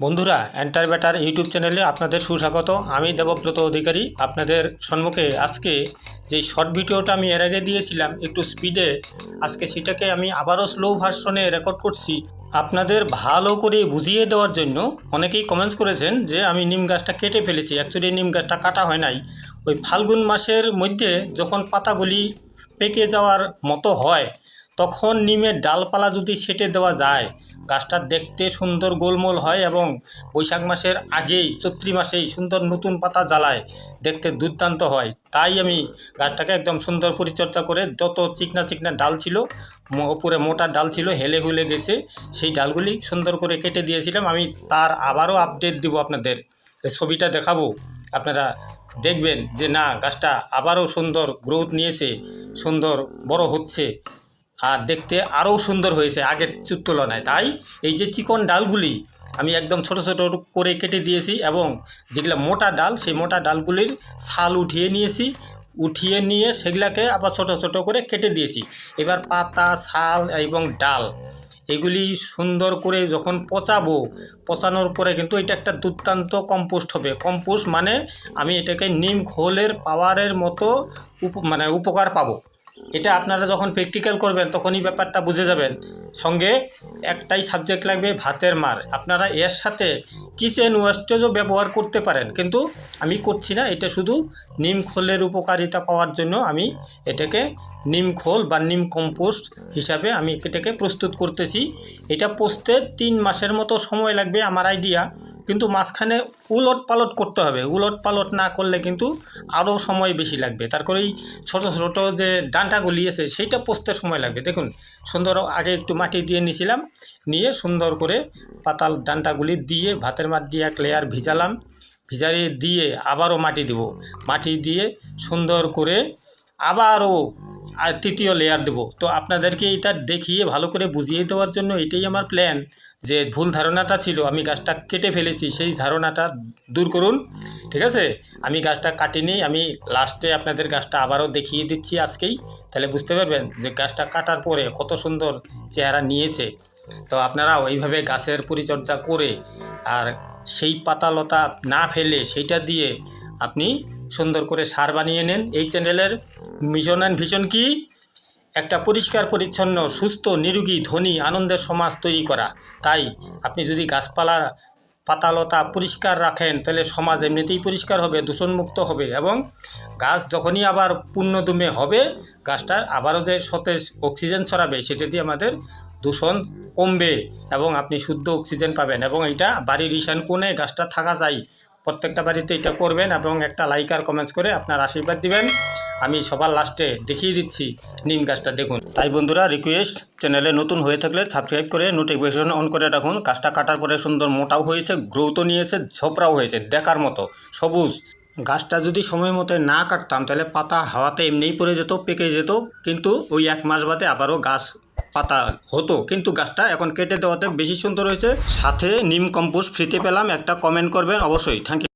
বন্ধুরা enter batter YouTube চ্যানেলে আপনাদের সুস্বাগত। আমি দেবব্রত অধিকারী। আপনাদের সম্মুখে আজকে যে শর্ট ভিডিওটা আমি এর আগে দিয়েছিলাম, একটু স্পিডে আজকে সেটাকে আমি আবারও স্লো ভার্সনে রেকর্ড করছি। আপনাদের ভালো করে বুঝিয়ে দেওয়ার জন্য অনেকেই কমেন্টস করেছেন যে আমি নিম গাছটা কেটে ফেলেছি। অ্যাকচুয়ালি নিম গাছটা কাটা হয় নাই। ওই ফাল্গুন মাসের মধ্যে যখন পাতাগুলি পেকে যাওয়ার মতো হয় তখন নিমের ডালপালা যদি সেটে দেওয়া যায়, গাছটা দেখতে সুন্দর গোলমোল হয় এবং বৈশাখ মাসের আগেই, চৈত্রি মাসেই সুন্দর নতুন পাতা জ্বালায়, দেখতে দুর্দান্ত হয়। তাই আমি গাছটাকে একদম সুন্দর পরিচর্যা করে যত চিকনা চিকনা ডাল ছিল উপরে মোটা ডাল ছিল, হেলে হুলে গেছে, সেই ডালগুলি সুন্দর করে কেটে দিয়েছিলাম। আমি তার আবারও আপডেট দিব আপনাদের। ছবিটা দেখাবো। আপনারা দেখবেন যে না, গাছটা আবারও সুন্দর গ্রোথ নিয়েছে, সুন্দর বড় হচ্ছে। আর দেখতে আরও সুন্দর হয়েছে আগের তুলনায়। তাই এই যে চিকন ডালগুলি আমি একদম ছোট ছোট করে কেটে দিয়েছি এবং যেগুলো মোটা ডাল, সেই মোটা ডালগুলির ছাল উঠিয়ে নিয়েছি, উঠিয়ে নিয়ে সেগুলাকে আবার ছোট ছোট করে কেটে দিয়েছি। এবার পাতা ছাল এবং ডাল, এগুলি সুন্দর করে যখন পচাবো, পচানোর পরে কিন্তু এটা একটা দুর্দান্ত কম্পোস্ট হবে। কম্পোস্ট মানে আমি এটাকে নিম খোলের পাওয়ারের মতো মানে উপকার পাবো। এটা আপনারা যখন প্র্যাকটিক্যাল করবেন, তখনই ব্যাপারটা বুঝে যাবেন। সঙ্গে একটাই সাবজেক্ট লাগবে ভাতের মার। আপনারা এর সাথে কিচেন ওয়েস্টেজও ব্যবহার করতে পারেন, কিন্তু আমি করছি না। এটা শুধু নিম খোলের উপকারিতা পাওয়ার জন্য আমি এটাকে নিম খোল বা নিম কম্পোস্ট হিসাবে আমি এটাকে প্রস্তুত করতেছি। এটা পোস্তে তিন মাসের মতো সময় লাগবে আমার আইডিয়া। কিন্তু মাঝখানে উলট পালট করতে হবে। উলট পালট না করলে কিন্তু আরও সময় বেশি লাগবে। তারপরেই ছোটো ছোটো যে ডাঁটাগুলি আছে, সেইটা পোস্তে সময় লাগবে। দেখুন, সুন্দর আগে একটু মাটি দিয়ে নিয়েছিলাম। নিয়ে সুন্দর করে পাতাল ডাঁটাগুলি দিয়ে ভাতের মাঠ দিয়ে এক লেয়ার ভিজালাম। ভিজারিয়ে দিয়ে আবারও মাটি দেব। মাটি দিয়ে সুন্দর করে আবারও আর তৃতীয় লেয়ার দেবো। তো আপনাদেরকে এটা দেখিয়ে ভালো করে বুঝিয়ে দেওয়ার জন্য এটাই আমার প্ল্যান যে ভুল ধারণাটা ছিল, আমি গাছটা কেটে ফেলেছি, সেই ধারণাটা দূর করুন, ঠিক আছে? আমি গাছটা কাটিনি, আমি লাস্টে আপনাদের গাছটা আবারও দেখিয়ে দিচ্ছি আজকেই। তাহলে বুঝতে পারবেন যে গাছটা কাটার পরে কত সুন্দর চেহারা নিয়েছে। তো আপনারা ওইভাবে গাছের পরিচর্যা করে আর সেই পাতালতা না ফেলে সেইটা দিয়ে আপনি সুন্দর করে সার বানিয়ে নেন। এই চ্যানেলের মিশন অ্যান্ড ভিশন কি? একটা পরিষ্কার, পরিচ্ছন্ন, সুস্থ, নিরোগী, ধনী, আনন্দের সমাজ তৈরি করা। তাই আপনি যদি গাছপালার পাতালতা পরিষ্কার রাখেন, তাহলে সমাজ এমনিতেই পরিষ্কার হবে, দূষণমুক্ত হবে এবং গাছ যখনই আবার পূর্ণদমে হবে, গাছটার আবারও যে সতেজ অক্সিজেন ছড়াবে, সেটা দিয়ে আমাদের দূষণ কমবে এবং আপনি শুদ্ধ অক্সিজেন পাবেন এবং এটা বাড়ির ঈশান কোণে গাছটা থাকা যায়। প্রত্যেকটা বাড়িতে এটা করবেন এবং একটা লাইক আর কমেন্টস করে আপনার আশীর্বাদ দিবেন। আমি সবার লাস্টে দেখিয়ে দিচ্ছি নিম গাছটা, দেখুন। তাই বন্ধুরা রিকোয়েস্ট চ্যানেলে নতুন হয়ে থাকলে সাবস্ক্রাইব করে নোটিফিকেশন অন করে রাখুন। গাছটা কাটার পরে সুন্দর মোটাও হয়েছে গ্রোথও নিয়েছে, ঝোপড়াও হয়েছে, দেখার মতো, সবুজ। গাছটা যদি সময় মতো না কাটতাম, তাহলে পাতা হাওয়াতে এমনিই পড়ে যেত, পেকে যেত। কিন্তু ওই এক মাস বাদে আবারও গাছ পাতা হতো। কিন্তু গাছটা এখন কেটে দেওয়াতে বেশি সুন্দর হয়েছে। সাথে নিম কম্পোস্ট ফ্রিতে পেলাম, একটা কমেন্ট করবেন অবশ্যই। Thank you